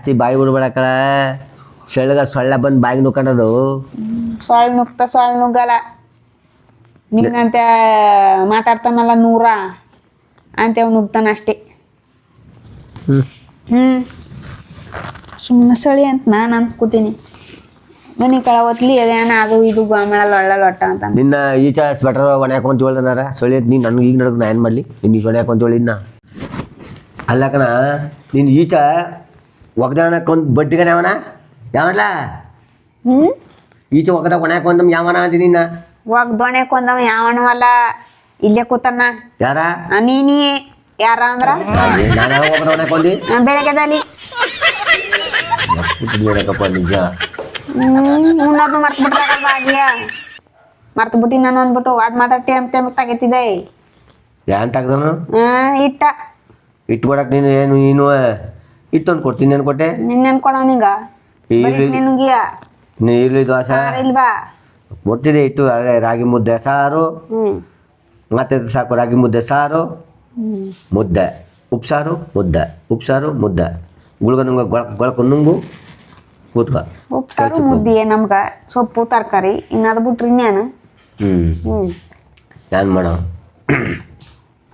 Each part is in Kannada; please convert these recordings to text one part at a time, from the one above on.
ಜಾಸ್ತಿ ಬಾಯಿ ಬಿಡ್ಬೇಡ ಕಳ ಸೆಳ್ಗ ಸೊಳ್ಳೆ ಬಂದು ಬಾಯಿಗೆ ನುಕ್ಕಣದು ಸೊಳ್ಳೆ ನುಗ್ತ ಸೊಳ್ಳೆ ನುಗ್ಗಲ್ಲ. ನಿನ್ನಂತ ಮಾತಾಡ್ತಾನಲ್ಲ ನೂರ. ಅಂತೇವ್ ನುಗ್ತಾನ ಅಷ್ಟೇ. ಹ್ಞೂ ಹ್ಮ್. ಸುಮ್ಮನೆ ಸಳಿ ಅಂತ ನಾನು ಅನ್ಕೋತೀನಿ. ಮನೆ ಕಳವತ್ಲಿ ಅದೇನ ಅದು ಇದು ಗೋಮಳ ಒಳ್ಳೆ ಲೊಟ್ಟ ಅಂತ ನಿನ್ನ ಈಚ ಸ್ವೆಟರ್ ಒಣ ಹಾಕೊಂತ ಹೇಳ್ದನಾರ ಅಂತ ನೀನು ನನಗೆ ಈಗ ನಡೆದು ನಾ ಏನು ಮಾಡಲಿ? ನಿನ್ನ ಈಚ ಒಣ ಹಾಕೊಂತ ಹೇಳಿದ್ನ? ಅಲ್ಲ ಕಣ ನೀನು ಈಚ ಒಗ್ದಾಣಕ್ಕೊಂದು ಬಡ್ಡಿಗನೆ ಅವನ ಯಾವಲ್ಲ ಹ್ಮ್? ಈಚೆ ಒಗ್ದ ಒಣ ಅಂತ ಯಾವನ ಅಂತೀನಿ ನಿನ್ನ? ಒಗ್ ದೊಣೆ ಕೊಂದವ ಯಾವನು ಅಲ್ಲ. ಇಲ್ಲೇ ಕೂತಣ್ಣ. ಯಾರ? ಆ, ನೀನಿ. ಯಾರ ಅಂದ್ರ? ನಾನು ಒಗದ ಹಾಕೊಂಡಿ ಆ, ಬೆಳಗ್ಗೆದಲ್ಲಿ. ಏನಕ್ಕಪ್ಪ ನಿಜ? ಹ್ಮ್ ಉಣ್ಣೋದು ಮರ್ತ್ ಬಿಟ್ರಾಗ ಭಾಗ್ಯ ಮರ್ತ್ ಬಿಟ್ಟಿ ನಾನು ಅಂದ್ಬಿಟ್ಟು ಅದ್ ಮಾತ್ರ ಟೇಮ್ ಟೇಮ್ ತೆಗಿತಿದೆ ಏನ್ ತೆಗ್ದನು? ಹ್ಮ್ ಇಟ್ಟ. ಇಟ್ಬಿಡಕ್ ನೀನು ಏನು ನೀನು? ಇತ್ತೊಂದು ಕೊಡ್ತೀನಿ ನಾನು ಕೊಟ್ಟೆ. ನಿನ್ನೇನ್ ನಿಂಗ ನಿನ್ಗಿಯ. ನೀ ದೋಸೆ. ಇಲ್ವಾ? ಕೊಡ್ತಿದ್ದೆ ಇಟ್ಟು ಅದೇ ರಾಗಿ ಮುದ್ದೆ ಸಾರು. ಹ್ಮ್. ಮತ್ತೆ ಇದು ಸಾಕು ರಾಗಿ ಮುದ್ದೆ ಸಾರು. ಹ್ಮ್. ಮುದ್ದೆ. ಉಪ್ಸಾರು ಮುದ್ದೆ. ಉಪ್ಸಾರು ಮುದ್ದೆ. ಗುಳ್ಗ ನುಂಗ ಗೊಳಕ್ ಗೊಳಕು ನುಂಗು ಕೂತ್ಕ. ಉಪ್ಸಾರು ಮುದ್ದೆ ನಮ್ಗೆ. ಸೊಪ್ಪು ತರಕಾರಿ ಇನ್ನದು ಬಿಟ್ರಿ ಇನ್ನೇನು? ಹ್ಞೂ ಹ್ಮ್. ಏನು ಮಾಡೋ?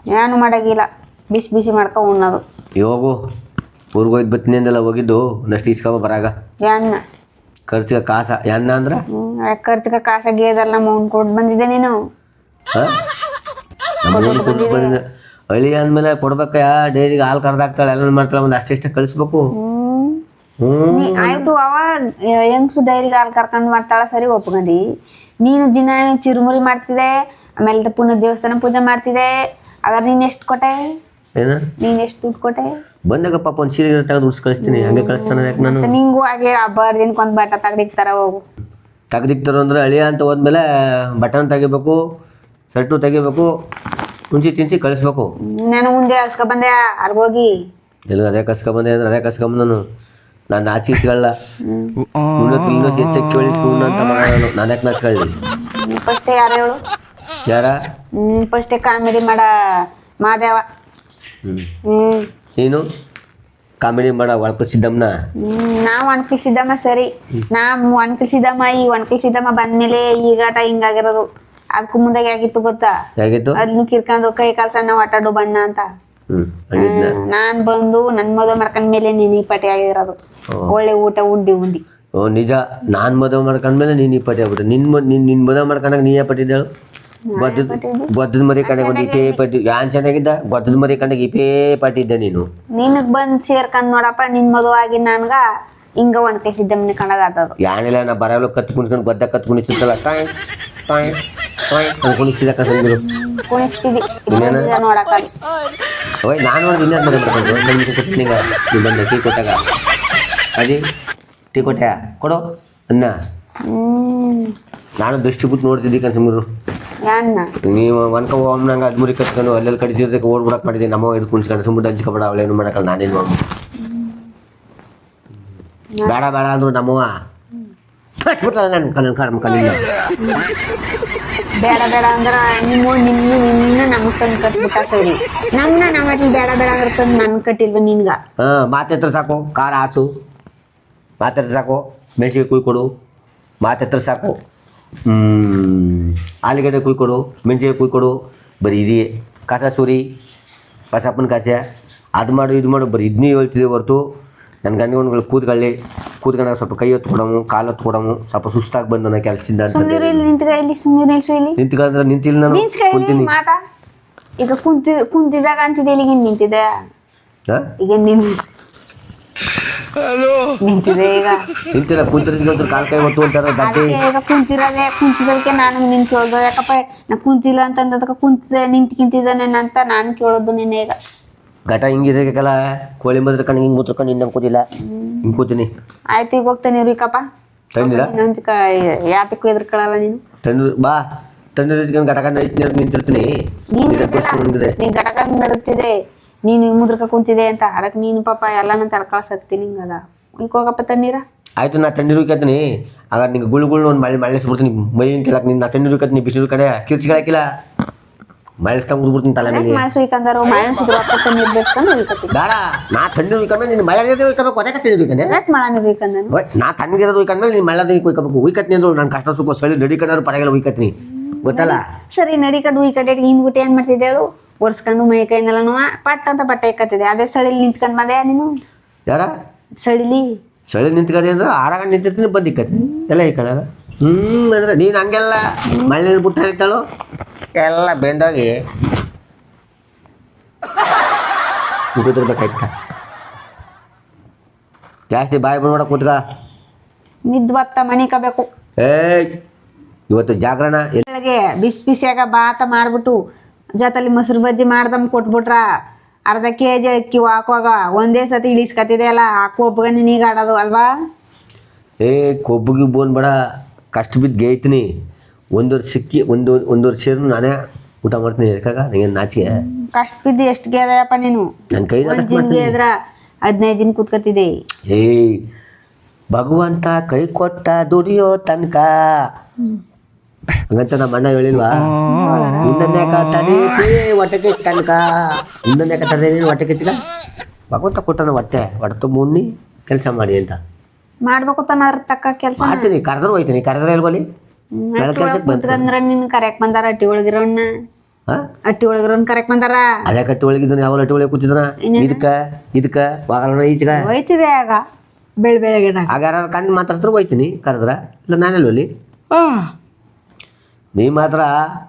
ಏನು ಮಾಡಾಗಿಲ್ಲ. ಬಿಸಿ ಬಿಸಿ ಮಾಡ್ಕೊ ಉಣ್ಣೋದು. ಊರಿಗೆ ಹೋಯ್ತು ಬತ್ತಿನಿಂದೆಲ್ಲ ಹೋಗಿದ್ದು ನಷ್ಟು ಇಸ್ಕೊಂಬ ಬರಾಗ. ಎಣ್ಣ ಖರ್ಚಿಗೆ ಕಾಸ ಯಾನ್ನ ಅಂದ್ರೆ? ಖರ್ಚಿಗೆ ಕಾಸ ಗೇದಲ್ಲ ನಮ್ಮ ಅವ್ನು ಕೊಟ್ಟು ಬಂದಿದ್ದೆ ನೀನು. ಹಾಂ? ಕೊಟ್ಟು ಬಂದಿದ್ದೆ. ಹಳ್ಳಿ ಅಂದಮೇಲೆ ಕೊಡ್ಬೇಕ ಡೈರಿಗೆ ಹಾಲು ಕರ್ದಾಕ್ತಾಳೆ ಎಲ್ಲ ಮಾಡ್ತಾಳೆ ಒಂದು ಅಷ್ಟಿಷ್ಟ ಕಳಿಸ್ಬೇಕು. ಆಯ್ತು ಅವ ಹೆಂಗ್ಸು ಡೈರಿಗೆ ಹಾಲು ಕರ್ಕೊಂಡು ಮಾಡ್ತಾಳ ಸರಿ ಒಪ್ಕೊಂಡಿ ನೀನು ದಿನ ಚಿರುಮುರಿ ಮಾಡ್ತಿದೆ ಆಮೇಲೆ ಪುಣ್ಯ ದೇವಸ್ಥಾನ ಪೂಜೆ ಮಾಡ್ತಿದೆ ಆಗ ನೀನ್ ಎಷ್ಟು ಕೊಟ್ಟೆ? ನೀನು ನೀನ್ ಎಷ್ಟು ದುಡ್ಡು ಕೊಟ್ಟೆ? ಬಂದಾಗ ಪಾಪ ಒಂದು ಸೀರೆ ತೆಗೆದು ಉಡ್ಸ್ ಕಳಿಸ್ತೀನಿ ಹಂಗೆ ಕಳಿಸ್ತಾನೆ ಯಾಕೆ ನಾನು? ನಿಂಗೂ ಹಾಗೆ ಹಬ್ಬ ದಿನಕ್ಕೆ ಒಂದು ಬಟ್ಟ ತೆಗ್ದಿಕ್ತಾರ ಹೋಗು. ತೆಗ್ದಿಕ್ತಾರ ಅಂದ್ರೆ ಅಳಿಯ ಅಂತ ಹೋದ್ಮೇಲೆ ಬಟನ್ ತೆಗಿಬೇಕು ಶರ್ಟು ತೆಗಿಬೇಕು ಹುಂಚಿ ಚಿಂಚಿ ಕಳಿಸ್ಬೇಕು. ನಾನು ಮುಂದೆ ಹಸ್ಕ ಬಂದೆ ಅಲ್ಲಿ ಹೋಗಿ. ಎಲ್ಲ ಅದೇ ಕಸ್ಕೊಂಬಂದೆ ಅಂದ್ರೆ ಅದೇ ಕಸ್ಕೊಂಬಂದನು ನಾನು. ನಾಚಿಸ್ಕೊಳ್ಳ ಉಣ್ಣತ್ತು ಇನ್ನೂ ಹೆಚ್ಚಕ್ಕೆ ಕೇಳಿಸ್ಕೊಂಡು ಅಂತ ನಾನು. ನಾನು ಯಾಕೆ ನಾಚ್ಕೊಳ್ಳಿ? ಫಸ್ಟ್ ಯಾರು ಹೇಳು? ಯಾರ? ಫಸ್ಟ್ ಕಾಮಿಡಿ ಮಾಡ ಮಾದೇವ. ಹ್ಞೂ ಹ್ಮ್. ನೀನು? ಕಾಮಿಡಿ ಮಾಡ ಸಿದ್ದಮ್ಮನ ಹ್ಮ್, ನಾವ್ ಸರಿ. ನಾವ್ ಅನ್ಕಿಸಿದ್ದಮ್ಮ ಈ ಅನ್ಕಿಸಿದ್ದಮ್ಮ ಬಂದ್ಮೇಲೆ ಈಗಾಟ ಹಿಂಗಾಗಿರೋದು. ಅದಕ್ಕೂ ಮುಂದೆ ಆಗಿತ್ತು ಗೊತ್ತಾ? ಹೇಗಿತ್ತು? ಅಲ್ಲಿ ಕಿರ್ಕೊಂಡು ಕೈ ಕಾಲ್ ಸಣ್ಣ ಒಟ್ಟಾಡು ಬಣ್ಣ ಅಂತ. ಹಂಗಿದ್ನ? ನಾನ್ ಬಂದು ನನ್ ಮದುವೆ ಮಾಡ್ಕೊಂಡ್ ಮೇಲೆ ನೀನ್ ಈ ಪಟಿ ಆಗಿರೋದು. ಒಳ್ಳೆ ಊಟ ಉಂಡಿ ಉಂಡಿ. ಓ ನಿಜ. ನಾನ್ ಮದುವೆ ಮಾಡ್ಕೊಂಡ್ಮೇಲೆ ನೀನು ಈ ಪಟ್ಟಿ ಆಗ್ಬಿಟ್ಟು. ನಿನ್ ಮ ನಿನ್ ನಿನ್ ಮದುವೆ ಮಾಡ್ಕೊಂಡಾಗ ನೀ ಯಾವ ಪಟ್ಟಿದ್ದಾಳು ಗೊತ್ತದ ಮರಿ ಕಂಡಾಗ ಒಂದು ಇಪೇ ಪಟ್ಟಿ ಯಾನ್ ಚೆನ್ನಾಗಿದ್ದ ಬದ್ದದ ಮರಿ ಕಂಡಾಗ ಇಪೇ ಪಟ್ಟಿ ಇದ್ದ ನೀನು? ನಿನಗ್ ಬಂದ್ ಸೇರ್ಕಂದ್ ನೋಡಪ್ಪ ನಿನ್ ಮದುವಾಗಿ ನನ್ಗ ಹಿಂಗ ಒಣ್ಕೈಸಿದ್ದಮ್ಮನ ಕಂಡಾಗ ಆತದ ಯಾನಿಲ್ಲ ನಾ ಬರಲು ಕತ್ ಕುಣಿಸ್ಕೊಂಡು ಗೊದ್ದ ಕತ್ ಕುಣಿಸ್ತಲ್ಲ ತಾಯ್ ತಾಯ್ ತಾಯ್ ಕುಣಿಸ್ತಿದ್ದ ಕಸಂದಿರು ಓಯ್ ನಾನು ನೋಡಿ ಇನ್ನೇನು ಮದುವೆ ಮಾಡ್ಕೊಂಡು ನಮ್ಗೆ ಕೊಟ್ಟಿನಿ ಈಗ ನೀವು ಬಂದ ಟೀ ಕೊಟ್ಟಾಗ. ಅದಿ ಟೀ ಕೊಟ್ಟೆ ಕೊಡು ಅನ್ನ. ನಾನು ದೃಷ್ಟಿ ಬಿಟ್ಟು ನೋಡ್ತಿದ್ದಿ ಕನ್ಸಂಬರು ಯಾನ್ನ ನೀವು ಒನ್ಕ ನಂಗೆ ಅದ್ಮುರಿ ಕತ್ಕೊಂಡು ಅಲ್ಲೆಲ್ಲಿ ಓಡ್ ಓಡ್ಬಿಡಕ್ ಮಾಡಿದ್ದೀನಿ ನಮ್ಮ ಇದು ಕುಣಿಸ್ಕೊಂಡು ಸುಮ್ಮನೆ ಹಂಚ್ಕೊಬೇಡ ಅವಳೇನು ಮಾಡಕ್ಕಲ್ಲ ನಾನೇನು ಮಾಡು ಬೇಡ ಬೇಡ ಅಂದ್ರು ನಮ್ಮವ ಹಚ್ಬಿಟ್ಲಲ್ಲ ನನ್ನ ಕಣ್ಣು ಕರ್ಮ ಕಣ್ಣಿಲ್ಲ ಬೇಡ ಬೇಡ ಅಂದ್ರ ನಿಮ್ಮ ನಿನ್ನ ನಿನ್ನ ನಮಗ್ ತಂದು ಕಟ್ಬಿಟ್ಟ ಸರಿ. ನಮ್ಮನ್ನ ನಮ್ಮ ಬೇಡ ಬೇಡ ಅಂದ್ರೆ ತಂದು ನನ್ ಕಟ್ಟಿಲ್ವ ನಿನ್ಗ? ಹಾ ಮಾತೆತ್ರ ಸಾಕು ಖಾರ ಹಾಸು ಮಾತೆತ್ರ ಸಾಕು ಮೆಣಸಿಗೆ ಕುಯ್ ಕೊಡು ಮಾತೆತ್ರ ಸಾಕು. ಆಲೂಗಡ್ಡೆ ಕುಯ್ಕೊಡು ಮೆಣಸಿಗೆ ಕುಯ್ ಕೊಡು ಬರೀ ಇದೆಯೇ ಕಸ ಸುರಿ ಕಸಪ್ಪನ ಕಸೆ. ಅದು ಮಾಡು ಇದು ಮಾಡು ಬರೀ ಇದನ್ನೇ ಹೇಳ್ತಿದ್ದೆ ಹೊರತು. ನನ್ನ ಗಂಡಗೊಂಡು ಕೂತ್ಕೊಳ್ಳಿ ಕೂತ್ಕೊಂಡಾಗ ಸ್ವಲ್ಪ ಕೈ ಹೊತ್ತು ಕೊಡಮು ಕಾಲು ಹೊತ್ಕೊಡಮು ಸ್ವಲ್ಪ ಸುಸ್ತಾಗಿ ಬಂದು ನನ್ನ ಕೆಲಸದಿಂದ ಅಂತ ನಿಂತ್ಕೊಂಡ್ರೆ ನಿಂತಿಲ್ಲ ನಾನು ಕುಂತೀನಿ. ಮಾತಾ. ಈಗ ಕುಂತಿ ಕುಂತಿದಾಗ ಅಂತಿದ್ದೆ ಇಲ್ಲಿಗೆ ನಿಂತಿದೆ ಈಗ ನಿನ್ ನಿಂತಿದೆ ಈಗ ನಿಂತಿಲ್ಲ ಕುಂತಿರೋದ್ರ ಕಾಲು ಕೈ ಹೊತ್ತು ಅಂತಾರೆ ಅದಕ್ಕೆ ಈಗ ಕುಂತಿರೋದೆ ಕುಂತಿದ್ದಕ್ಕೆ ನಾನು ನಿನ್ ಕೇಳ್ದು ಯಾಕಪ್ಪ ನಾ ಕುಂತಿಲ್ಲ ಅಂತಂದದಕ್ಕೆ ಕುಂತಿದೆ ನಿಂತ್ ಕಿಂತಿದ್ದಾನೆ ಅಂತ ನಾನು ಕೇಳೋದು ನಿನ್ನೆ ಈಗ. ಘಟ ಹಿಂಗಿದಕ್ಕೆಲ್ಲ ಕೋಳಿ ಮದ್ರ ಕಣ್ಣು ಹಿಂಗೆ ಮುತ್ಕೊಂಡು ನಿನ್ನ ಕೂತಿಲ್ಲ ಹಿಂಗೆ ಕೂತೀನಿ. ಆಯ್ತು ಈಗ ಹೋಗ್ತೇನೆ ರೀಕಪ್ಪ ತಂದಿಲ್ಲ ನಂಚ್ಕ ಯಾತಕ್ಕೂ ಎದ್ರಕೊಳ್ಳಲ್ಲ ನೀನು. ತಂದು ಬಾ. ತಂದು ಘಟಕ ನಿಂತಿರ್ತೀನಿ. ನೀನ್ ಕೂತ್ಕೊಂಡಿದ್ರೆ. ಘಟಕ ನಡುತ್ತಿದೆ ನೀನು ಮುದ್ರಕ ಕುಂತಿದೆ ಅಂತ ಅದಕ್ಕೆ ನೀನು ಪಾಪ ಎಲ್ಲಾನು ತಡ್ಕೊಳಸಕ್ತಿ ನಿಂಗದ ಈಗ ಹೋಗಪ್ಪ ತಣ್ಣೀರ. ಆಯ್ತು ನಾ ತಣ್ಣೀರು ಕತ್ತೀನಿ ಆಗ ನಿಂಗೆ ಗುಳು ಗುಳು ಒಂದು ಮಳೆ ಮಳೆ ಬಿಡ್ತೀನಿ ಮೈ ಕೆಳಕ್ಕೆ ನಿನ್ನ ನಾ ತಣ್ಣೀರು ಕತ್ತೀನಿ ಬಿಸಿಲು ಕಡೆ ಕಿರ್ಚಿಗಳಾಕಿಲ್ಲ ಮಳೆಸ್ತಾ ತಲೆ ಮೇಲೆ. ಮಳೆ ಸುಯ್ಕಂದಾರು ಮಳೆ ಸುದ್ರು ಹತ್ತ ನೀರು ಬೇಸ್ಕೊಂಡು ಉಯ್ಕತ್ತೀನಿ. ಬೇಡ ನಾ ತಣ್ಣೀರು ಉಯ್ಕೊಂಡ್ಮೇಲೆ ನೀನು ಮಳೆ ನೀರು ಉಯ್ಕೊಬೇಕು? ಅದಕ್ಕೆ ತಣ್ಣೀರು ಉಯ್ಕೊಂಡೆ? ನಾ ತಣ್ಣಗಿರೋದು ಉಯ್ಕೊಂಡ್ಮೇಲೆ ನೀನು ಮಳೆ ನೀರು ಉಯ್ಕೊಬೇಕು? ಉಯ್ಕತ್ನಿ ಅಂದ್ರು ನಾನು ಕಷ್ಟ ಸುಖ ಸಳಿ ನಡಿಕೊಂಡ್ರು ಪರಗೆಲ್ಲ ಉಯ್ಕತ್ನಿ ಗೊತ್ತಲ್ಲ? ಸರಿ ನಡಿ ಕಡೆ ಉಯ್ಕಡೆ ಹಿಂದ್ಬಿಟ್ಟು ಏನ್ ಮಾಡ್ತಿದ್ದೆ ಹೇಳು? ಒರ್ಸ್ಕೊಂಡು ಮೈ ನೋವ ಪಟ್ ಅಂತ ಬಟ್ಟೆ ಇಕ್ಕತ್ತಿದೆ ಅದೇ ಸಡಿಲಿ ನಿಂತ್ಕೊಂಡ್ ಬಂದೆ. ನೀನು? ಯಾರ? ಸಡಿಲಿ. ಸಡಿಲಿ ನಿಂತ್ಕದಿ ಅಂದ್ರೆ ಆರ ಗಂಟೆ ನಿಂತಿರ್ತೀನಿ ಬಂದು ಇಕ್ಕತ್ತೀನಿ. ಎಲ್ಲ ಕಡೆ ಹ್ಮ್ ಅಂದ್ರೆ ನೀನು ಹಂಗೆಲ್ಲ ಮಳೆ ಬುಟ್ಟ ಹರಿತಾಳು? ಎಲ್ಲ ಬೆಂದೋಗಿ. ಕೂತಿರ್ಬೇಕಾಯ್ತ ಜಾಸ್ತಿ ಬಾಯಿ ಬಿಡ್ಬೇಡ ಕೂತ್ಕ. ನಿದ್ವತ್ತ ಮಣಿಕಬೇಕು. ಏಯ್ ಇವತ್ತು ಜಾಗರಣ. ಬೆಳಗ್ಗೆ ಬಿಸಿ ಬಿಸಿಯಾಗ ಬಾತ ಮಾಡ್ಬಿಟ್ಟು ಜೊತೆಲಿ ಮೊಸರು ಬಜ್ಜಿ ಮಾಡ್ದಮ್ ಕೊಟ್ಬಿಟ್ರ ಅರ್ಧ ಕೆ ಜಿ ಅಕ್ಕಿ ಹಾಕುವಾಗ ಒಂದೇ ಸತಿ ಇಳಿಸ್ಕತ್ತಿದೆ ಅಲ್ಲ ಹಾಕು ಒಪ್ಕೊಂಡು ನೀಗ ಆಡೋದು ಅಲ್ವಾ? ಏ ಕೊಬ್ಬು ಬೋನ್ ಬೇಡ ಕಷ್ಟ ಬಿದ್ದು ಗೇಯ್ತೀನಿ. ಒಂದು ಸಿಕ್ಕಿ ಒಂದು ಒಂದು ವರ್ಷ ನಾನೇ ಊಟ ಮಾಡ್ತೀನಿ ಯಾಕಾಗ ನನಗೆ ನಾಚಿಕೆ. ಕಷ್ಟ ಬಿದ್ದು ಎಷ್ಟು ಗೆದಯಪ್ಪ ನೀನು? ನನ್ನ ಕೈ ಒಂದ್ ಗೆದ್ರ ಹದಿನೈದು ಜಿನ್ ಕೂತ್ಕತ್ತಿದೆ. ಏಯ್ ಭಗವಂತ ಕೈ ಕೊಟ್ಟ ದುಡಿಯೋ ತನಕ ಹಂಗಂತ ನಮ್ಮ ಅಣ್ಣ ಹೇಳಿಲ್ವಾ? ಇನ್ನೊಂದ್ಯಾಕ ತಡೀತಿ ಹೊಟ್ಟೆಗೆ ತನಕ. ಇನ್ನೊಂದ್ಯಾಕ ನೀನು ಹೊಟ್ಟೆ ಕಿಚ್ಚಗ ಭಗವಂತ ಕೊಟ್ಟನ ಹೊಟ್ಟೆ ಹೊಟ್ಟೆ ತುಂಬ ಉಣ್ಣಿ ಕೆಲಸ ಮಾಡಿ ಅಂತ. ಮಾಡ್ಬೇಕು ತನ್ನ ತಕ್ಕ ಕೆಲಸ ಮಾಡ್ತೀನಿ ಕರೆದ್ರು ಹೋಯ್ತೀನಿ ಕರೆದ್ರೆ ಬಂತು. ಕುತ್ಕಂದ್ರ ನಿನ್ ಕರೆಯಕ್ ಬಂದಾರ ಅಟ್ಟಿ ಒಳಗಿರೋಣ್ಣ ಅಟ್ಟಿ ಒಳಗಿರೋನ್ ಕರೆಯಕ್ ಬಂದಾರ? ಅದೇ ಕಟ್ಟಿ ಒಳಗಿದ್ದಾನೆ ಯಾವ ಅಟ್ಟಿ ಒಳಗೆ ಕೂತಿದ್ದಾನ? ಇದಕ್ಕ ಇದಕ್ಕ ವಾಗಲನ ಈಚಗ? ಹೋಯ್ತಿದೆ ಆಗ ಬೆಳ್ ಬೆಳಗ್ಗೆ ಆಗಾರ ಕಂಡು ಮಾತಾಡ್ತಾರೆ ಹೋಯ್ತೀನಿ ಕರೆದ್ರ. ಇಲ್ಲ ನಾನೆಲ್ಲ ಹೋಲಿ ನೀ ಮಾತ್ರ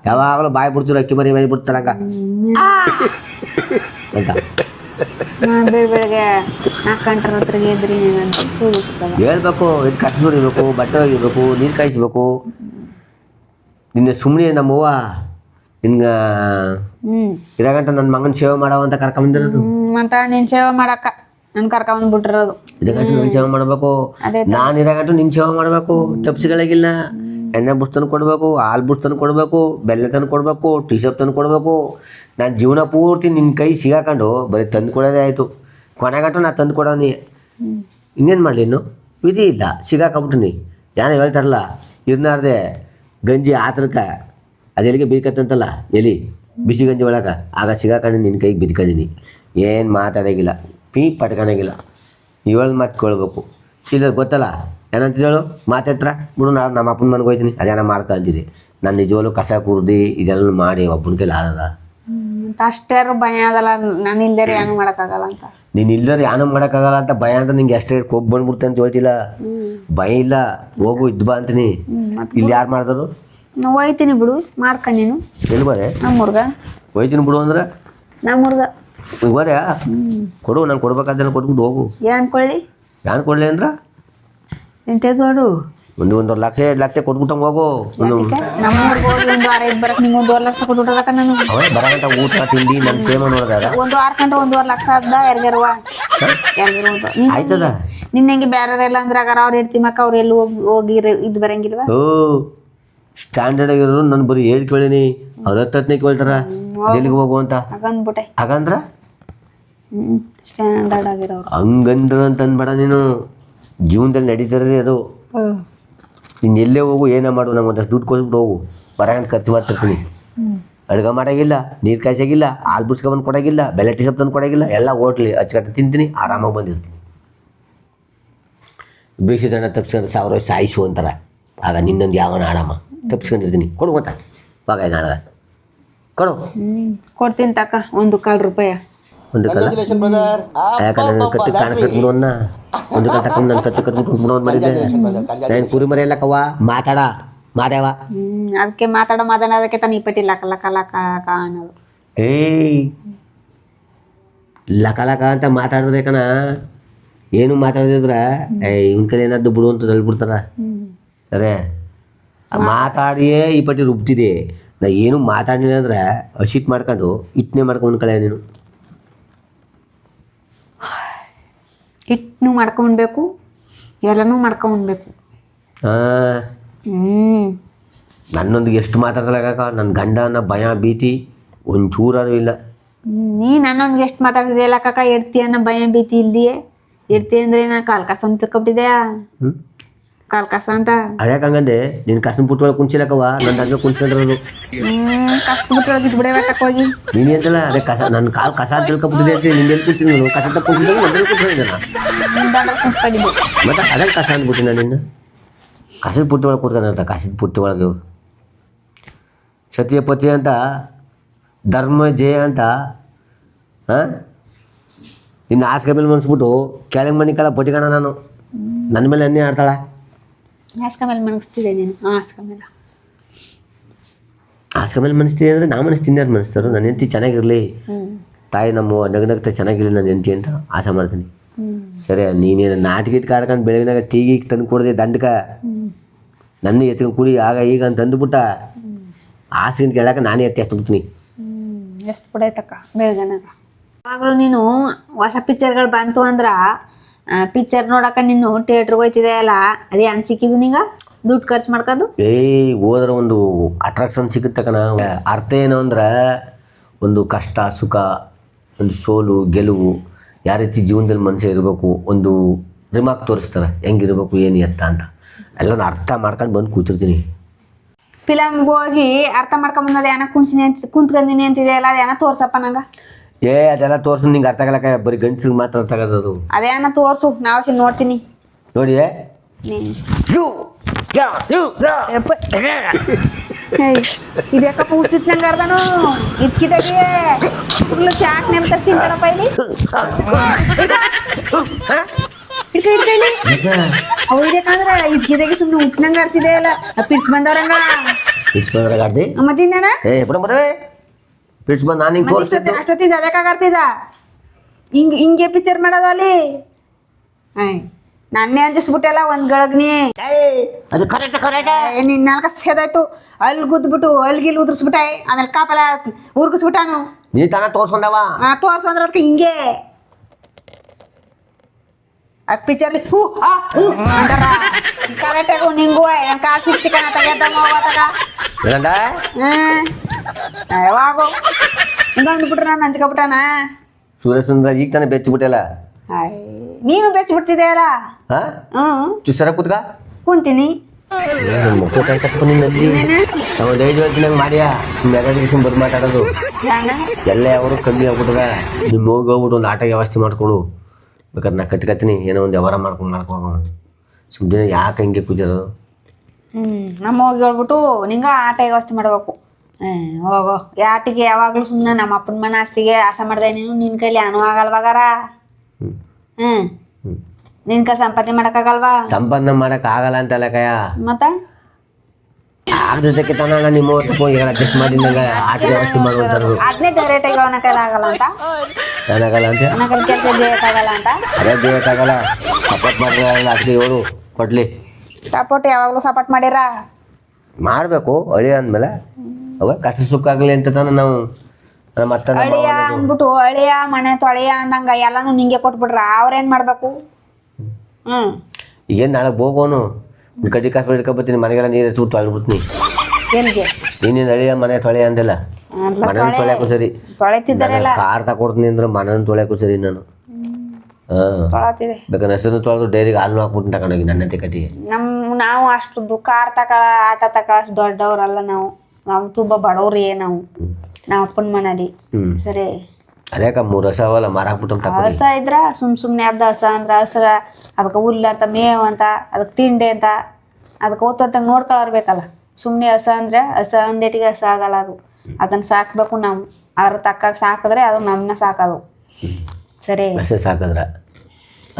ಯಾವಾಗಲೂ ಬಾಯಿ ಬಿಡ್ತೀರ ಅಕ್ಕಿ ಮರಿ ಬಾಯಿ ಬಿಡ್ತಾರಂಗ ಅಂತ ಬೆಳಗ್ಗೆ ನಾಲ್ಕು ಗಂಟೆ ಎದ್ರಿ ಹೇಳ್ಬೇಕು ಇದು ಕಸ ಸುರಿಬೇಕು ಬಟ್ಟೆ ಒಗಿಬೇಕು ನೀರು ಕಾಯಿಸ್ಬೇಕು. ನಿನ್ನೆ ಸುಮ್ಮನೆ ನಮ್ಮವ್ವ ನಿನ್ಗ ಇರಗಂಟ ಇರಾಗಂಟ ನನ್ನ ಮಗನ ಸೇವೆ ಮಾಡೋ ಅಂತ ಕರ್ಕೊಂಬಂದಿರೋದು. ಬಂದಿರೋದು ಮತ್ತ ನಿನ್ ಸೇವೆ ಮಾಡಕ್ಕ ನನ್ ಕರ್ಕೊಂಡ್ ಬಿಟ್ಟಿರೋದು ಇದಕ್ಕಂಟು ನಿನ್ ಸೇವೆ ಮಾಡಬೇಕು. ನಾನು ಇರಾಗಂಟು ನಿನ್ ಸೇವೆ ಮಾಡಬೇಕು. ತಪ್ಸಿಗಳಿಗಿಲ್ಲ ಎಣ್ಣೆ ತಂದು ಕೊಡಬೇಕು, ಹಾಲು ತಂದು ಕೊಡಬೇಕು, ಬೆಲ್ಲ ತಂದು ಕೊಡಬೇಕು, ಟೀ ಶರ್ಟ್ ತಂದು ಕೊಡಬೇಕು. ನಾನು ಜೀವನ ಪೂರ್ತಿ ನಿನ್ನ ಕೈ ಸಿಗಾಕೊಂಡು ಬರೀ ತಂದು ಕೊಡೋದೇ ಆಯಿತು. ಕೊನೆಗಂಟು ನಾನು ತಂದು ಕೊಡೋನಿ ಇನ್ನೇನು ಮಾಡಲಿ ಇನ್ನು? ವಿಧಿ ಇಲ್ಲ. ಸಿಗಾಕೊಂಬಿಟ್ಟಿನಿ ಯಾರು ಹೇಳ್ತಾರಲ್ಲ ಇರ್ನಾರ್ದೆ ಗಂಜಿ ಆತರಕ ಅದೆಲ್ಲಿಗೆ ಬೀಕತ್ತಂತಲ್ಲ ಎಲ್ಲಿ? ಬಿಸಿ ಗಂಜಿ ಒಳಗೆ. ಆಗ ಸಿಗಾಕೊಂಡು ನಿನ್ನ ಕೈಗೆ ಬಿದ್ಕೊಂಡಿನಿ ಏನು ಮಾತಾಡೋಂಗಿಲ್ಲ. ಪೀ ಪಟ್ಕೊಳಂಗಿಲ್ಲ ಇವಳು ಮಾತು ಕೇಳ್ಬೇಕು. ಇಲ್ಲ ಗೊತ್ತಲ್ಲ? ಏನಂತ ಹೇಳು? ಮಾತೆತ್ರ? ಬಿಡು ನಾನು ನಮ್ಮ ಅಪ್ಪನ ಮನೆಗೆ ಹೋಯ್ತೀನಿ. ಅದೇನ ಮಾಡ್ಕ ಅಂತಿದ್ದೆ ನಾನು ನಿಜವಾಗ್ಲೂ ಕಸ ಕುಡ್ದು ಇದೆಲ್ಲ ಮಾಡಿ ಒಬ್ಬನ ಕೈಲಿ ಆದದ ಅಷ್ಟೇ ಅಷ್ಟಾರು ಭಯ ಅದಲ್ಲ. ನಾನು ಇಲ್ದರೆ ಮಾಡೋಕ್ಕಾಗಲ್ಲ ಅಂತ. ನೀನು ಇಲ್ಲದ್ರೆ ಯಾನು ಮಾಡೋಕ್ಕಾಗಲ್ಲ ಅಂತ ಭಯ ಅಂತ ನಿಂಗೆ ಎಷ್ಟೇ ಕೊಬ್ಬು ಬಂದ್ಬಿಡ್ತೆ ಅಂತ ಹೇಳ್ತಿಲ್ಲ. ಭಯ ಇಲ್ಲ. ಹೋಗು ಇದ್ದು ಬಾ ಅಂತೀನಿ. ಇಲ್ಲಿ ಯಾರು ಮಾಡಿದ್ರು? ನಾವು ಹೋಯ್ತೀನಿ ಬಿಡು. ಮಾಡ್ಕ ನೀನು. ಎಲ್ಲಿ ಬರೇ ಹುಡ್ಗ ಹೋಯ್ತೀನಿ ಬಿಡು ಅಂದ್ರೆ? ನಮ್ಮ ಹುಡುಗ ಬರೇ ಕೊಡು ನಾನು ಕೊಡ್ಬೇಕಾದ್ರೆ ಕೊಟ್ಬಿಟ್ಟು ಹೋಗು. ಏನು ಕೊಳ್ಳಿ ಯಾರು ಕೊಡ್ಲೇ ಅಂದ್ರೆ? ಎಂತ ನೋಡು ಒಂದು ಒಂದೂವರೆ ಲಕ್ಷ ಎರಡು ಲಕ್ಷ ಕೊಟ್ಬಿಟ್ಟು ಹೋಗು. ಒಂದು ನಮ್ಮೂರ್ಗ ಹೋಗಿ ಒಂದು ವಾರ ಇದ್ ಬರಕ್ ನಿಂಗೆ ಒಂದೂವರೆ ಲಕ್ಷ ಕೊಟ್ಬಿಟ್ಟದಕ್ಕ ನಾನು. ಅವೇ ಬರಗಂಟ ಊಟ ತಿಂಡಿ ನನ್ನ ಸೇಮ ನೋಡಿದಾಗ. ಒಂದು ವಾರ ಗಂಟೆ ಒಂದೂವರೆ ಲಕ್ಷ ಅದ ಯಾರಿಗಾರು ಆಯ್ತದ? ನಿನ್ನ ಹೆಂಗೆ ಬೇರೆ ಎಲ್ಲ ಅಂದ್ರೆ ಆಗಾರ ಅವ್ರು ಇರ್ತಿಮಕ್ಕ ಅವ್ರು ಎಲ್ಲಿ ಹೋಗಿ ಹೋಗಿ ಇದು ಬರಂಗಿಲ್ವಾ? ಓ ಸ್ಟ್ಯಾಂಡರ್ಡ್ ಆಗಿರೋರು ನಾನು ಬರೀ ಹೇಳಿ ಕೇಳಿನಿ. ಅವ್ರ ಹತ್ತನೇ ಕೇಳ್ತಾರ. ಎಲ್ಲಿಗೆ ಹೋಗು ಅಂತ. ಹಾಗಂದ್ಬಿಟ್ಟೆ. ಹಾಗಂದ್ರ? ಸ್ಟ್ಯಾಂಡರ್ಡ್ ಆಗಿರೋರು. ಹಂಗಂದ್ರ ಅಂತ ಅನ್ಬೇಡ ನೀನು. ಜೀವನದಲ್ಲಿ ನಡೀತಿರೋದೇ ಅದು. ನೀನು ಎಲ್ಲೇ ಹೋಗು ಏನೇ ಮಾಡು ನಂಗೆ ಒಂದಷ್ಟು ದುಡ್ಡು ಕೊಟ್ಬಿಟ್ಟು ಹೋಗು. ಬರಗಂತ ಖರ್ಚು ಮಾಡ್ತಿರ್ತೀನಿ. ಅಡುಗೆ ಮಾಡೋಂಗಿಲ್ಲ ನೀರು ಕಾಯ್ಸೋಗಿಲ್ಲ ಹಾಲು ಬಂದು ಕೊಡೋಗಿಲ್ಲ ಬೆಲೆ ಟಿ ತಂದು ಕೊಡೋಗಿಲ್ಲ ಎಲ್ಲ ಹೋಟ್ಲಿ ಅಚ್ಚುಕಟ್ಟು ತಿಂತೀನಿ ಆರಾಮಾಗಿ ಬಂದಿರ್ತೀನಿ. ಬೇಸಿ ದಂಡ ತಪ್ಸ್ಕೊಂಡು ಸಾವಿರ ಸಾಯಿಸು ಅಂತಾರೆ. ಆಗ ನಿನ್ನೊಂದು ಯಾವನ ಆರಾಮ. ತಪ್ಸ್ಕೊಂಡಿರ್ತೀನಿ. ಕೊಡು ಗೊತ್ತಾ? ಬಾಗ ನಾಳೆ. ಕೊಡು. ಕೊಡ್ತೀನಿ ತಕ್ಕ ಒಂದು ಕಾಲು ರೂಪಾಯಿ. ಒಂದು ಕಲ ಯಾಕಂದ್ರೆ ನನ್ನ ಕತ್ತಿ ಒಂದು ಕಾಲ ತಕೊಂಡು ನನ್ನ ಕತ್ತಿ ಕಟ್ಬಿಟ್ಟು ಬಿಡು ಅಂತ ಮಾಡಿದ್ದೆ. ನಾನು ಕುರಿ ಮರಿ ಎಲ್ಲ ಕವ್ವ ಮಾತಾಡ. ಮಾದೇವ. ಅದಕ್ಕೆ ಮಾತಾಡೋ ಮಾದನ ಅದಕ್ಕೆ ತಾನು ಇಪ್ಪಟ್ಟಿ ಲಕ ಲಕ ಲಕ ಲಕ ಅನ್ನೋದು. ಏಯ್. ಲಕ ಲಕ ಅಂತ ಮಾತಾಡಿದ್ರೆ ಕಣ. ಏನು ಮಾತಾಡಿದ್ರೆ ಇವನ್ ಕಡೆ ಏನಾದ್ರು ಬಿಡು ಅಂತ ಹೇಳ್ಬಿಡ್ತಾರ. ಅದೇ ಆ ಮಾತಾಡಿಯೇ ಈ ಪಟ್ಟಿ ರುಬ್ತಿದೆ ನಾ ಏನು ಮಾತಾಡಿಲ್ಲ ಅಂದ್ರೆ ಹಸಿಟ್ ಮಾಡ್ಕೊಂಡು ಇಟ್ನೆ ಮಾಡ್ಕೊಂಡು ಕಳೆ ನೀನು. ಹಿಟ್ಟನು ಮಾಡ್ಕೊಂಡ್ಬೇಕು ಎಲ್ಲನೂ ಮಾಡ್ಕೊಂಡ್ಬೇಕು. ಹಾಂ ಹ್ಮ್. ನನ್ನೊಂದಿಗೆ ಎಷ್ಟು ಮಾತಾಡ್ದಲಾಗ ನನ್ನ ಗಂಡನ ಭಯ ಭೀತಿ ಒಂಚೂರಾರು ಇಲ್ಲ. ನೀ ನನ್ನೊಂದಿಗೆ ಎಷ್ಟು ಮಾತಾಡ್ತಿದ್ಯಲ್ಲ ಕಾಕ ಇಡ್ತೀಯ ಅನ್ನೋ ಭಯ ಭೀತಿ ಇಲ್ದಿಯೇ? ಇಡ್ತಿ ಅಂದ್ರೆ ನಾನು ಕಾಲ್ ತಿಳ್ಕೊಬಿಟ್ಟಿದೆಯಾ ಹ್ಞೂ ಕಾಲ್ ಕಸ ಅಂತ ಅದ್ಯಾಕೆ ಹಂಗಂದೆ ನಿನ್ನ ಕಸನ ಪುಟ್ಟೊಳಗೆ ಕುಂಚಿಲಕವ ನನ್ನ ಹಂಗೆ ಕುಂಚ್ಕೊಂಡ್ರದು ಹ್ಮ್ ಕಷ್ಟ ಬಿಟ್ಟು ಇದ್ ಬಿಡವೆ ಹೋಗಿ ನೀನು ಅಂತಲ್ಲ ಅದೇ ಕಸ ನನ್ನ ಕಾಲ್ ಕಸ ಅಂತ ತಿಳ್ಕೊಬಿಟ್ಟಿದೆ ಅಂತ ನಿಂಗೆ ಕೂತೀನಿ ನಾನು ಕಸ ತಕ್ಕ ಕೂತಿದ್ದಾಗ ನನ್ನ ನಾನು ಕುಣಿಸ್ಕೊಂಡಿದ್ದು ಮತ್ತೆ ಅದೇ ಕಸ ಅಂದ್ಬಿಟ್ಟು ನಾನು ನಿನ್ನ ಕಸದ ಪುಟ್ಟಿ ಒಳಗೆ ಕೂತ್ಕೊಂಡ ಕಸದ ಪುಟ್ಟಿ ಒಳಗೆ ಸತ್ಯಪತಿ ಅಂತ ಧರ್ಮ ಜಯ ಅಂತ ಹಾಂ ಇನ್ನು ಹಾಸಿಗೆ ಮೇಲೆ ಮನ್ಸ್ಬಿಟ್ಟು ಕೆಳಗೆ ಮನೆ ಕಾಲ ಪಟ್ಟಿಕಣ ನಾನು ನನ್ನ ಮೇಲೆ ಅನ್ನೇ ಆಡ್ತಾಳ ಹಾಸ್ಕ ಮೇಲೆ ಮಣಗಿಸ್ತಿದ್ದೆ ನೀನು. ಹಾಂ ಹಾಸ್ಕ ಮೇಲೆ ಹಾಸಿಗೆ ಮೇಲೆ ಮನಸ್ತೀನಿ ಅಂದರೆ ನಾ ಮನಸ್ತೀನಿ ಅಂತ ಮನಸ್ತಾರು. ನನ್ನ ಹೆಂಡತಿ ಚೆನ್ನಾಗಿರಲಿ. ತಾಯಿ ನಮ್ಮ ನಗನಗ್ತಾ ಚೆನ್ನಾಗಿರಲಿ ನನ್ನ ಹೆಂಡತಿ ಅಂತ ಆಸೆ ಮಾಡ್ತೀನಿ. ಸರಿ ನೀನೇನು ನಾಟಕ ಕಾರ್ಕೊಂಡು ಬೆಳಗಿನಾಗ ಟೀಗಿ ತಂದು ಕೊಡದೆ ದಂಡಕ? ನನ್ನ ಎತ್ತಿನ ಕುಡಿ ಆಗ ಈಗ ಅಂತ ಅಂದ್ಬಿಟ್ಟ ಆಸೆಗಿಂತ ಕೇಳಕ್ಕೆ ನಾನೇ ಎತ್ತಿ ಹಚ್ಬಿಡ್ತೀನಿ ಬಿಡ್ತೀನಿ ಎಷ್ಟು ಪುಡೈತಕ್ಕ ಬೆಳಗನಾಗ ಯಾವಾಗಲೂ ನೀನು ಹೊಸ ಪಿಕ್ಚರ್ಗಳು ಬಂತು ಅಂದ್ರ ಪಿಕ್ಚರ್ ನೋಡಕ ನೀನು ಥಿಯೇಟರ್ ಹೋಯ್ತಿದೆ ಅಲ್ಲ? ಅದೇ ಅನ್ ಸಿಕ್ಕಿದ್ದು ನಿಂಗ? ದುಡ್ಡು ಖರ್ಚು ಮಾಡ್ಕೊಂಡು? ಏಯ್ ಹೋದ್ರೆ ಒಂದು ಅಟ್ರಾಕ್ಷನ್ ಸಿಗುತ್ತೆ ಕಣ ಅರ್ಥ ಏನು ಅಂದ್ರೆ ಒಂದು ಕಷ್ಟ ಸುಖ ಒಂದು ಸೋಲು ಗೆಲುವು ಯಾವ ರೀತಿ ಜೀವನದಲ್ಲಿ ಮನುಷ್ಯ ಇರಬೇಕು ಒಂದು ರಿಮಾರ್ಕ್ ತೋರಿಸ್ತಾರೆ ಹೆಂಗಿರ್ಬೇಕು ಏನು ಎತ್ತ ಅಂತ. ಎಲ್ಲನೂ ಅರ್ಥ ಮಾಡ್ಕೊಂಡು ಬಂದು ಕೂತಿರ್ತೀನಿ. ಫಿಲಮ್ಗೆ ಹೋಗಿ ಅರ್ಥ ಮಾಡ್ಕೊಂಬಂದದ ಏನೋ ಕುಣ್ಸಿನಿ ಅಂತ ಕುಂತ್ಕೊಂಡಿನಿ ಅಂತಿದೆ ಅಲ್ಲ ಅದೇನ ತೋರ್ಸಪ್ಪ ನಂಗ? ಏ ಅದೆಲ್ಲ ತೋರ್ಸು ನಿಂಗೆ ಅರ್ಥ ಆಗಲಕ್ಕ ಬರೀ ಗಂಡಸಿಗೆ ಮಾತ್ರ ಅರ್ಥ ಆಗೋದು ಅದೇನ ತೋರ್ಸು ನಾವು ಸಿ ನೋಡ್ತೀನಿ. ನೋಡಿ ಯಪ್ಪ. ಏಯ್, ಇದ್ಯಾಕಪ್ಪ ಹುಚ್ಚಿತ್ ನಂಗೆ ಅರ್ಧನು ಇದ್ಕಿದಾಗೆ ಫುಲ್ ಚಾಟ್ ನೆಮ್ತ ತಿಂತಾನಪ್ಪ ಇಲ್ಲಿ. ಹಿಡ್ಕ ಹಿಡ್ಕ ಇಲ್ಲಿ. ಅವು ಇದಕ್ಕಂದ್ರ ಇದ್ಕಿದಾಗೆ ಸುಮ್ಮನೆ ಉಟ್ನಂಗ ಆಡ್ತಿದೆ ಅಲ್ಲ ಪಿಡ್ಸ್ ಬಂದವ್ರಂಗ. ಗಾಡಿ ಏ ಬಿಡ ಪಿಟ್ಸ್ ಬಂದು ನಾನು ಹಿಂಗೆ ತೋರಿಸ್ತೀನಿ ಅಷ್ಟೊತ್ತಿಂದ ಅದಕ್ಕಾಗತ್ತಿದ ಹಿಂಗ್ ಹಿಂಗೆ ಪಿಕ್ಚರ್ ಮಾಡೋದು ಅಲ್ಲಿ ನನ್ನೇ ಅಂಜಿಸ್ಬಿಟ್ಟೆಲ್ಲ ಒಂದ್ ಗಳಗ್ನಿ. ಅದು ಕರೆಕ್ಟ್ ಕರೆಕ್ಟ್ ನಿನ್ ನಾಲ್ಕ ಸೇದಾಯ್ತು. ಅಲ್ಲಿ ಗುದ್ಬಿಟ್ಟು ಅಲ್ಗಿಲ್ ಉದ್ರಿಸ್ಬಿಟ್ಟೆ. ಆಮೇಲೆ ಕಾಪಲ ಉರ್ಗಿಸ್ಬಿಟ್ಟಾನು ನೀ ತಾನ ತೋರ್ಸ್ಕೊಂಡವ? ಅದಕ್ಕೆ ಹಿಂಗೆ. ಆ ಪಿಕ್ಚರ್ಲಿ ಹೂ ಆ ಹೂ ಅಂತಾರ ಕರೆಕ್ಟಾಗಿ ನಿಂಗೂ ಏನ್ ಕಾಸು ಸಿಕ್ತಿ ಕಣ ತೆಗೆದಮ್ಮ ಹೋಗತ್ತಾಗ ಏನಂದ ಹ್ಮ್ ಯಾವಾಗೋ ಹಿಂಗಂದ್ಬಿಟ್ರೆ ನಾನು ಹಂಚ್ಕೊಬಿಟ್ಟಾನ ಸೂರ್ಯ ಸುಂದರ ಈಗ ತಾನೇ ಬೆಚ್ಚಿಬಿಟ್ಟಲ್ಲ ನೀನು ಬೆಚ್ಚಿಬಿಡ್ತಿದ್ದೆ ಅಲ್ಲ ಹಾ ಹ್ಮ್ ಚುಸ್ಸರ ಕೂತ್ಕ ಕುಂತೀನಿ? ಎಲ್ಲ ಅವರು ಕಮ್ಮಿ ಆಗ್ಬಿಟ್ಟದ ನಿಮ್ ಹೋಗಿ ಹೋಗ್ಬಿಟ್ಟು ಒಂದು ಆಟ ವ್ಯವಸ್ಥೆ ಮಾಡ್ಕೊಡು ಬೇಕಾದ್ರೆ ನಾ ಕಟ್ಕತ್ತೀನಿ ಏನೋ ಒಂದು ವ್ಯವಹಾರ ಮಾಡ್ಕೊಂಡು ಮಾಡ್ಕೊಂಡು ಸುಮ್ಮನೆ ಯಾಕೆ ಹಿಂಗೆ ಕೂತಿರೋದು? ಹ್ಮ್ ನಮ್ಮ ಹೋಗಿ ಹೇಳ್ಬಿಟ್ಟು ನಿಂಗ ಆಟ ವ್ಯವಸ್ಥೆ ಮಾಡ್ಬೇಕು. ಹ್ಮ್ ಹೋಗೋ. ಯಾತಿಗೆ ಯಾವಾಗಲೂ ಸುಮ್ಮನೆ ನಮ್ಮ ಅಪ್ಪನ ಮನೆ ಆಸ್ತಿಗೆ ಆಸೆ ಮಾಡ್ದೆ ನೀನು ನಿನ್ ಕೈಲಿ ಅನು ಆಗಲ್ವಾಗಾರ ಹ್ಞೂ ಹ್ಮ್. ಹ್ಞೂ ನಿನ್ ಕೈ ಸಂಪಾದನೆ ಮಾಡಕ್ಕಾಗಲ್ವಾ? ಸಂಪಾದನೆ ಮಾಡಕ್ ಆಗಲ್ಲ ಅಂತಲ್ಲ ಕಯ ಮತ್ತ? ಆಗ್ದಕ್ಕೆ ತನ್ನ ನಿಮ್ಮ ಅಡ್ಜಸ್ಟ್ ಮಾಡಿ ನಂಗೆ ಆಟ ವ್ಯವಸ್ಥೆ ಮಾಡುವಂಥದ್ದು ಅದನ್ನೇ ಡೈರೆಕ್ಟ್ ಆಗಿ ಅವನ ಆಗಲ್ಲ ಅಂತ? ಏನಾಗಲ್ಲ ಅಂತ? ನನ್ನ ಕೈಲಿ ಕೆಲಸ ಬೇಯಕ್ಕಾಗಲ್ಲ ಅಂತ? ಅದೇ ಬೇಕಾಗಲ್ಲ. ಸಪೋರ್ಟ್ ಮಾಡಿದ್ರೆ ಅದಕ್ಕೆ ಇವರು. ಕೊಡ್ಲಿ. ಸಪೋರ್ಟ್ ಯಾವಾಗಲೂ ಸಪೋರ್ಟ್ ಮಾಡಿರ? ಮಾಡಬೇಕು ಅಳಿಯ ಅಂದಮೇಲೆ. ಅವ ಕಷ್ಟ ಸುಖ ಆಗಲಿ ಅಂತ ತಾನೆ ನಾವು ಮತ್ತೆ ಅಳಿಯ ಅಂದ್ಬಿಟ್ಟು ಅಳಿಯ ಮನೆ ತೊಳೆಯ ಅಂದಂಗ ಎಲ್ಲಾನು ನಿಂಗೆ ಕೊಟ್ಬಿಟ್ರ? ಅವ್ರೇನ್ ಮಾಡ್ಬೇಕು? ಹ್ಮ್. ಈಗೇನು ನಾಳೆ ಹೋಗೋನು ಕಡ್ಡಿ ಕಾಸು ಬಿಡ್ಕೊಬತ್ತೀನಿ ಮನೆಗೆಲ್ಲ ನೀರು ಎತ್ಬಿಟ್ಟು ತೊಳೆದ್ಬಿಡ್ತೀನಿ ಏನಿಗೆ? ನೀನೇನು ಅಳಿಯ ಮನೆ ತೊಳೆಯ ಅಂದಿಲ್ಲ? ಮನೇನ ತೊಳ್ಯಾಕು ಸರಿ. ತೊಳೆತಿದ್ದಾರೆಲ್ಲ ಕಾರ್ ತಗೊಡ್ತೀನಿ ಅಂದ್ರೆ ಮನನ್ ತೊಳ್ಯಾಕು ಸರಿ ನಾನು. ತೊಳತಿದೆ. ಬೇಕಾದ್ರೆ ಹೆಸರು ತೊಳೆದು ಡೈರಿಗೆ ಹಾಲು ಹಾಕ್ಬಿಟ್ಟು ತಗೊಂಡೋಗಿ ನನ್ನ ಕಟ್ಟಿ ನಮ್ ನಾವು ಅಷ್ಟು ದುಃಖ ಆರ್ ತಕೊಳ ಆಟ ತಕೊಳ ಅಷ್ಟು ದೊಡ್ಡವ್ರಲ್ಲ ನಾವು. ನಾವು ತುಂಬಾ ಬಡವ್ರಿ ನಾವು. ನಾವು ಅಪ್ಪನ ಮನೇಲಿ. ಸರಿ. ಅದಕ್ಕೆ ಮೂರು ಹಸ ಅವಲ್ಲ ಮಾರಾಕ್ಬಿಟ್ಟು ಹಸ ಇದ್ರ ಸುಮ್ ಸುಮ್ನೆ ಅರ್ಧ ಹಸ ಅಂದ್ರ ಹಸ ಅದಕ್ಕೆ ಹುಲ್ಲ ಅಂತ ಮೇವು ಅಂತ ಅದಕ್ಕೆ ತಿಂಡಿ ಅಂತ. ಅದಕ್ಕೆ ಓದ್ತಂತ ನೋಡ್ಕೊಳರ್ಬೇಕಲ್ಲ ಸುಮ್ಮನೆ ಹಸ ಅಂದ್ರೆ ಹಸ ಒಂದೇಟಿಗೆ ಹಸ ಆಗಲ್ಲ ಅದು. ಅದನ್ನ ಸಾಕ್ಬೇಕು ನಾವು. ಅದ್ರ ತಕ್ಕಾಗ ಸಾಕಿದ್ರೆ ಅದು ನಮ್ಮನ್ನ ಸಾಕೋದು. ಸರಿ. ಸಾಕಿದ್ರೆ. ಸಾಕಿದ್ರ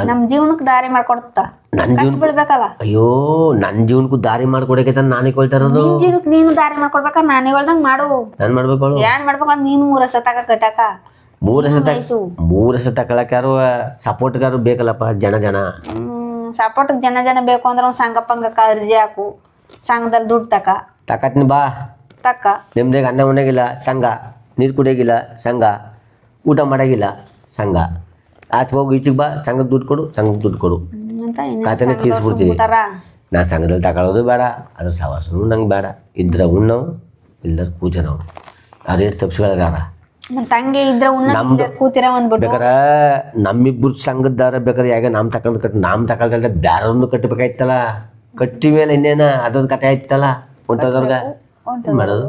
ನಮ್ಮ ಜೀವನಕ್ಕೆ ದಾರಿ ಮಾಡ್ಕೊಡ್ತಾ ನನ್ನ ಜೀವನ ಬೀಳ್ಬೇಕಲ್ಲ ಅಯ್ಯೋ ನನ್ನ ಜೀವನಕ್ಕೂ ದಾರಿ ಮಾಡ್ಕೊಡಕ್ಕೆ ತಾನೆ ನಾನೇ ಕೊಳ್ತಾ ಇರೋದು? ನಿನ್ ಜೀವನಕ್ಕೆ ನೀನು ದಾರಿ ಮಾಡ್ಕೊಡ್ಬೇಕ? ನಾನೇ ಹೇಳ್ದಂಗೆ ಮಾಡು. ನಾನು ಮಾಡ್ಬೇಕು ಅವಳು. ಏನ್ ಅಂತ ನೀನು ಮೂರು ಹಸ ತಕ ಕಟ್ಟಾಕ? ಮೂರು ಹೆಸರು ವಯಸ್ಸು ಮೂರು ಯಾರು ಸಪೋರ್ಟ್ಗಾರು ಬೇಕಲ್ಲಪ್ಪ ಜನ ಜನ? ಸಪೋರ್ಟ್ ಜನ ಜನ ಬೇಕು ಅಂದ್ರೆ ಅವ್ನು ಸಂಘ ಪಂಗಕ್ಕ ಅರ್ಜಿ ಹಾಕು. ಸಂಘದಲ್ಲಿ ದುಡ್ಡು ತಕ. ತಕತ್ನಿ ಬಾ. ತಕ್ಕ. ನಿಮ್ದಾಗ ಅನ್ನ ಉಣ್ಣಗಿಲ್ಲ ಸಂಘ. ನೀರು ಕುಡಿಯೋಗಿಲ್ಲ ಸಂಘ. ಊಟ ಮಾಡೋಗಿಲ್ಲ ಸಂಘ. ಆಚೆ ಹೋಗಿ ಈಚೆಗೆ ಬಾ ಸಂಘಕ್ಕೆ ದುಡ್ಡು ಕೊಡು ಸಂಘಕ್ಕೆ ದುಡ್ಡು ಕೊಡು. ಅಂತ ಇನ್ನೇನ್ ಖಾತೆನ ಸಂಘದವ್ರು ತೀರಿಸ್ಬಿಡ್ತೀವಿ. ಸುಮ್ಬಿಟ್ಟಾರ? ನಾ ಸಂಘದಲ್ಲಿ ತಗೊಳ್ಳೋದು ಬೇಡ ಅದ್ರ ಸವಾಸನು ನಂಗೆ ಬೇಡ. ಇದ್ರೆ ಉಣ್ಣವು ಇಲ್ದಾರ ಕೂಜನವು ಆ ರೇಟ್ ಹಂಗೆ ಇದ್ರೆ ಉಣ್ಣ ನಮ್ದು- ಕೂತಿರ ಒಂದ್ಬಿಟ್ಟು ಬೇಕಾರೆ ನಮ್ಮಿಬ್ಬರು ಸಂಘದ್ದಾರ ಬೇಕಾದ್ರೆ ಯಾಕೆ ನಾಮ್ ತಗೊಂಡು ಕಟ್ ನಾಮ್ ತಗೊಳ್ದಲ್ದ ಒಂದು ಕಟ್ಟಬೇಕಾಯ್ತಲ್ಲ ಕಟ್ಟಿ ಮೇಲೆ ಇನ್ನೇನ ಅದೊಂದು ಕತೆ ಆಯ್ತಲ್ಲ. ಹೊಂಟೋದವ್ರ್ಗ. ಏನ್ ಮಾಡೋದು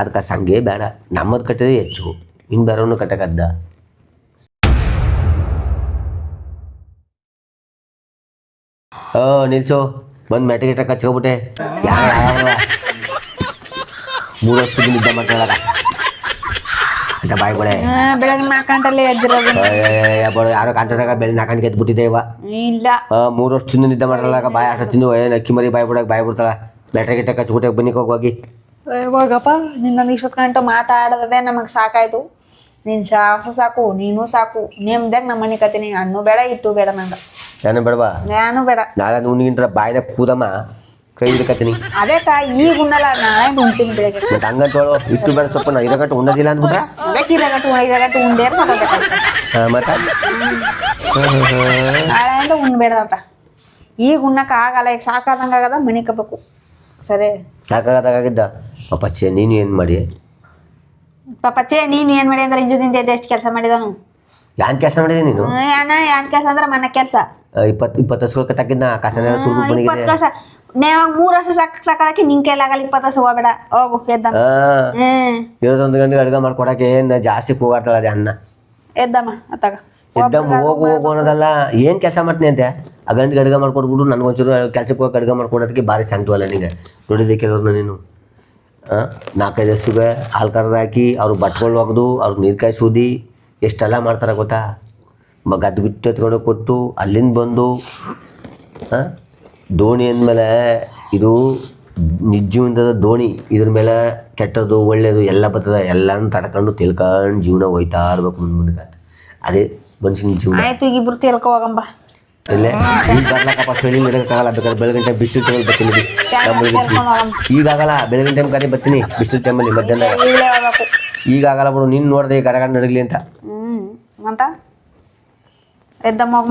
ಅದಕ್ಕೆ ಸಂಗೆ ಬೇಡ. ನಮ್ಮದು ಕಟ್ಟಿದ್ರೆ ಹೆಚ್ಚು. ಇನ್ ಬರೋನು ಕಟ್ಟಕದ್ದ. ಓ ನಿಲ್ಸು. ಬಂದು ಮೆಟ್ಟ ಗಿಟ್ಟ ಕಚ್ಕೊಬಿಟ್ಟೆ ಮೂರು ವರ್ಷದ ನಿದ್ದೆ ಮಾಡ್ಕೊಳ್ಳಾಗ ಅಂತ ಬಾಯ್ ಬಳೆ ಬೆಳಗ್ಗೆ ಎದ್ದಿರೋದು. ಯಾರೋ ಕಾಂತದಾಗ ಬೆಳೆ ನಾಲ್ಕು ಎದ್ಬಿಟ್ಟಿದೆ ಇವ. ಇಲ್ಲ. ಮೂರು ವರ್ಷದಿಂದ ನಿದ್ದೆ ಮಾಡಲಾಗ ಬಾಯ್ ಆಟ ತಿಂದು ಏನು ಅಕ್ಕಿ ಮರಿ ಬಾಯ್ ಬಿಡಕ್ಕೆ ಬಾಯ್ ಬಿಡ್ತಾಳ ಮೆಟ್ಟ ಗಿಟ್ಟ ಕಚ್ಬಿಟ್ಟೆ ಬನ್ನಿ ಹೋಗಿ. ಇವಾಗಪ್ಪ ನಿನ್ನೊಂದು ಇಷ್ಟೊತ್ತು ಗಂಟು ಮಾತಾಡೋದೇ ನಮಗೆ ಸಾಕಾಯ್ತು. ನೀನು ಸಾಸು ಸಾಕು ನೀನು ಸಾಕು. ನೇಮ್ದಾಗ ನಮ್ಮ ಮನೆ ಕತ್ತೀನಿ ಹಣ್ಣು ಬೇಡ ಇಟ್ಟು ಬೇಡ ನಂಗೆ. ನಾನು ಬೇಡವಾ? ನಾನು ಬೇಡ. ನಾಳೆ ನುಣ್ಗಿಂಟ್ರ ಬಾಯ್ದಾಗ ಕೂದಮ್ಮ ಕೈ ಹಿಡ್ಕತ್ತೀನಿ ಅದೇ ಕಾ ಈಗ ಉಣ್ಣಲ್ಲ ನಾಳೆ ಉಣ್ತೀನಿ ಬೆಳಗ್ಗೆ. ಮತ್ತೆ ಹಂಗಂತೇಳು ಇಷ್ಟು ಬೇಡ ಸ್ವಲ್ಪ ನಾ ಇರೋ ಗಂಟೆ ಉಣ್ಣೋದಿಲ್ಲ ಅಂದ್ಬಿಟ್ರ? ಬೇಕಿರಗಟ್ಟು ಇರಗಟ್ಟು ಉಂಡೇರು ಉಂಡೇ ಮತ್ತೆ? ನಾಳೆಯಿಂದ ಉಣ್ಬೇಡ ಅಂತ. ಈಗ ಉಣ್ಣಕ್ಕೆ ಆಗಲ್ಲ ಈಗ ಸಾಕಾದಂಗೆ ಆಗದ ಮನೆ ಕಬೇಕು ಸರಿ? ಸಾಕಾಗದಾಗಿದ್ದ ಅಪ್ಪಚ್ಚೆ ನೀನು ಏನು ಮಾಡಿ? ಪಾಪಚ್ಚೆ ನೀನು ಏನು ಮಾಡಿ ಅಂದ್ರೆ ಇಂಜದಿಂದ ಎದ್ದು ಎಷ್ಟು ಕೆಲಸ ಮಾಡಿದನು ಯಾನ್ ಕೆಲಸ ಮಾಡಿದೆ ನೀನು? ಅಣ್ಣ ಯಾನ್ ಕೆಲಸ ಅಂದ್ರೆ ಮನೆ ಕೆಲಸ. ಇಪ್ಪತ್ತು ಇಪ್ಪತ್ತು ಹಸುಗಳು ಕಟ್ಟಕ್ಕಿಂತ ಕಸನ ಸುರು ಇಪ್ಪತ್ತು ಬಣಿಗಿದೆ ಕಸ ನೇವಾಗ ಮೂರು ವರ್ಷ ಸಾಕ ಸಾಕಾಡಕ್ಕೆ ನಿನ್ ಕೈಲಾಗಲ್ಲ ಇಪ್ಪತ್ತು ವರ್ಷ ಹೋಗ್ಬೇಡ. ಹೋಗು ಎದ್ದಮ್ಮ ಇರೋದೊಂದು ಗಂಟೆಗೆ ಅಡುಗೆ ಮಾಡ್ಕೊಡಕ್ಕೆ ಏನು ಜಾಸ್ತಿ ಕೂಗಾಡ್ತಾಳ ಅದೇ ಅನ್ನ? ಎದ್ದಮ್ಮ ಅತ್ತಾಗ. ಎದ್ದಮ್ಮ ಹೋಗು ಹೋಗು ಅನ್ನೋದಲ್ಲ. ಏನು ಕೆಲಸ ಮಾಡ್ತೀನಿ ಅಂತೆ? ಆ ಗಂಟೆಗೆ ಅಡುಗೆ ಮಾಡ್ಕೊಡ್ಬಿಟ್ಟು ನನಗೊಂಚೂರು ಕೆಲಸಕ್ಕೆ ಹೋಗಿ ಅಡುಗೆ ಮಾಡ್ಕೊಡೋದಕ್ಕೆ ಭಾರಿ ಸಂಗ್ತವಲ್ಲ ನಿನಗೆ ನೋಡಿದ್ದೆ ಕೆಲವ್ರನ್ನ ನೀನು. ನಾಲ್ಕೈದು ಹಸುಗೆ ಹಾಲು ಕರೆದು ಹಾಕಿ ಅವ್ರು ಬಟ್ಕೊಂಡು ಒಗೆದು, ಅವ್ರಿಗೆ ನೀರು ಕಾಯಿಸೋದಿ ಎಷ್ಟೆಲ್ಲ ಮಾಡ್ತಾರೆ ಗೊತ್ತಾ? ಗದ್ದು ಬಿಟ್ಟು ಎತ್ಕೊಂಡು ಕೊಟ್ಟು ಅಲ್ಲಿಂದ ಬಂದು ದೋಣಿ ಅಂದಮೇಲೆ ಇದು ನಿಜ ದೋಣಿ. ಇದ್ರ ಮೇಲೆ ಕೆಟ್ಟದ್ದು ಒಳ್ಳೆಯದು ಎಲ್ಲ ಬರ್ತದೆ. ಎಲ್ಲನೂ ತಡ್ಕೊಂಡು ತಿಳ್ಕೊಂಡು ಜೀವನ ಹೋಯ್ತಾ ಇರ್ಬೇಕು ಮುಂದೆ ಅದೇ ಮನುಷ್ಯನ ಜೀವನ. ಆಯ್ತು, ಈಗ ತೇಲ್ಕೊ ಹೋಗಂಬ. ಇಲ್ಲೇ ಈಗ ಬಿಸಿಲು ಬರ್ತೀನಿ ಈಗಾಗಲ್ಲ ಬೆಳಗಿನ ಟೈಮ್ ಕಡೆ ಬರ್ತೀನಿ. ಬಿಸಿಲು ಟೈಮಲ್ಲಿ ಮಧ್ಯಾಹ್ನ. ಈಗಾಗಲ್ಲ ಬಿಡು, ನೀನು ನೋಡಿದೆ ಅಂತ. ಅಂತ ಎದ್ದ ಮಗ